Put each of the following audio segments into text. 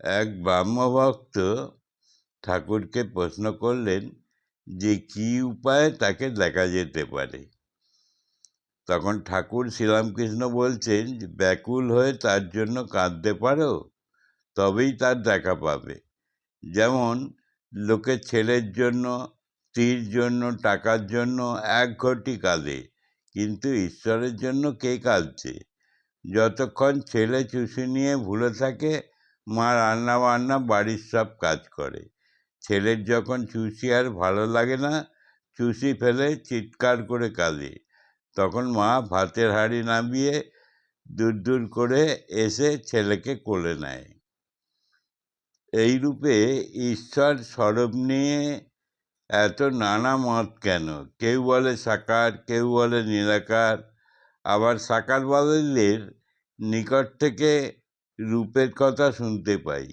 এক ব্রাহ্মভক্ত ঠাকুরকে প্রশ্ন করলেন যে কী উপায়ে তাকে দেখা যেতে পারে? তখন ঠাকুর শ্রীরামকৃষ্ণ বলছেন, ব্যাকুল হয়ে তার জন্য কাঁদতে পারো, তবেই তার দেখা পাবে। যেমন লোকে ছেলের জন্য, স্ত্রীর জন্য, টাকার জন্য এক ঘটি কাঁদে, কিন্তু ঈশ্বরের জন্য কে কাঁদছে? যতক্ষণ ছেলে চুষি নিয়ে ভুলে থাকে মা রান্না বান্না, বাড়ির সব কাজ করে। ছেলের যখন চুষি আর ভালো লাগে না, চুষি ফেলে চিৎকার করে কাঁদে। তখন মা ভাতের হাঁড়ি নামিয়ে দূর দূর করে এসে ছেলেকে কোলে নেয়। এই রূপে ঈশ্বর স্বরূপ নিয়ে এত নানা মত কেন? কেউ বলে সাকার, কেউ বলে নিরাকার। আবার সাকারবাদীদের নিকট থেকে রূপের কথা শুনতে পাই।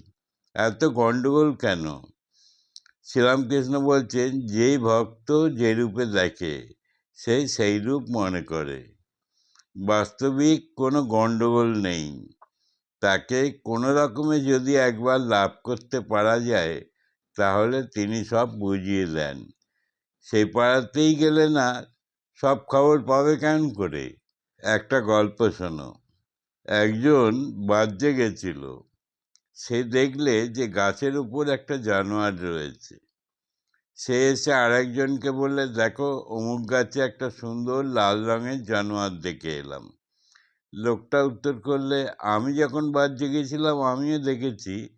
এত গণ্ডগোল কেন? শ্রীরামকৃষ্ণ বলছেন যেই ভক্ত যে রূপে দেখে, সে সেই রূপ মনে করে। বাস্তবিক কোনো গণ্ডগোল নেই। তাকে কোনো রকমে যদি একবার লাভ করতে পারা যায়, তাহলে তিনি সব বুঝিয়ে দেন। সেই পাড়াতেই গেলে না, সব খবর পাবে কেমন করে? একটা গল্প শোনো। একজন বাজ্যে গেছিল। সে দেখলে যে গাছের উপর একটা জানোয়ার রয়েছে। সে এসে আরেকজনকে বললে, দেখো, অমুক গাছে একটা সুন্দর লাল রঙের জানোয়ার দেখে এলাম। লোকটা উত্তর করলে, আমি যখন বাজ্যে গেছিলাম, আমিও দেখেছি।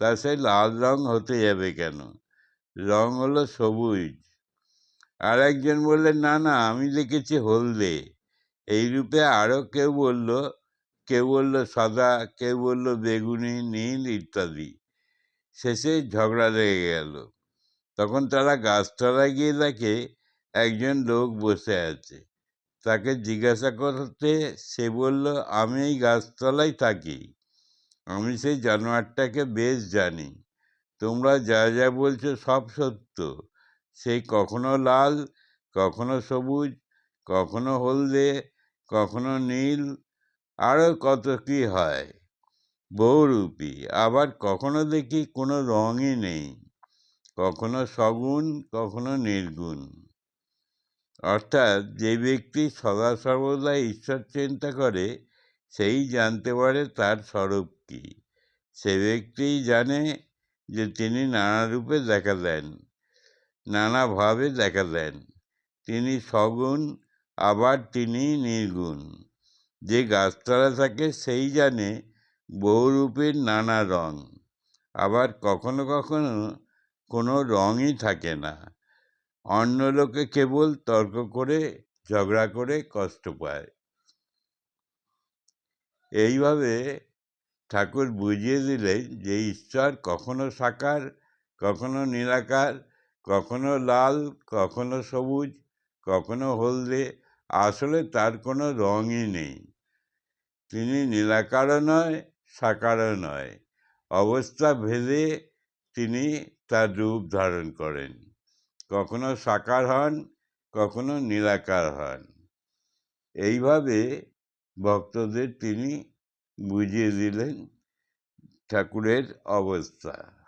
তা সেই লাল রং হতে যাবে কেন? রং হলো সবুজ। আর একজন বললে, না না, আমি দেখেছি হলদে। এই রূপে আরও কেউ বলল কেউ বলল সাদা, কেউ বলল বেগুনি, নীল ইত্যাদি। শেষে ঝগড়া লেগে গেল। তখন তারা গাছতলায় গিয়ে দেখে একজন লোক বসে আছে। তাকে জিজ্ঞাসা করতে সে বলল, আমি এই গাছতলায় থাকি। আমি সেই জানোয়ারটাকে বেশ জানি। তোমরা যা যা বলছো সব সত্য। সেই কখনো লাল, কখনো সবুজ, কখনো হলদে, কখনো নীল আরও কত কী হয়? বহুরূপী। আবার কখনো দেখি কোনো রঙই নেই। কখনো সগুণ, কখনো নির্গুণ। অর্থাৎ যে ব্যক্তি সদা সর্বদা ঈশ্বর চিন্তা করে, সেই জানতে পারে তার স্বরূপ কী। সে ব্যক্তিই জানে যে তিনি নানা রূপে দেখা দেন নানাভাবে দেখা দেন। তিনি সগুণ, আবার তিনি নির্গুণ। যে গাছতলা থাকে সেই জানে বহুরূপের নানা রং। আবার কখনো কখনো কোনো রঙই থাকে না। অন্য লোকে কেবল তর্ক করে, ঝগড়া করে কষ্ট পায়। এইভাবে ঠাকুর বুঝিয়ে দিলেন যে ঈশ্বর কখনো সাকার, কখনো নিরাকার, কখনো লাল, কখনো সবুজ, কখনো হলদে, আসলে তার কোনো রঙই নেই। তিনি নিরাকারও নয়, সাকারও নয়। অবস্থা ভেদে তিনি তার রূপ ধারণ করেন। কখনো সাকার হন, কখনো নিরাকার হন। এইভাবে ভক্তদের তিনি বুঝিয়ে দিলেন ঠাকুরের অবস্থা।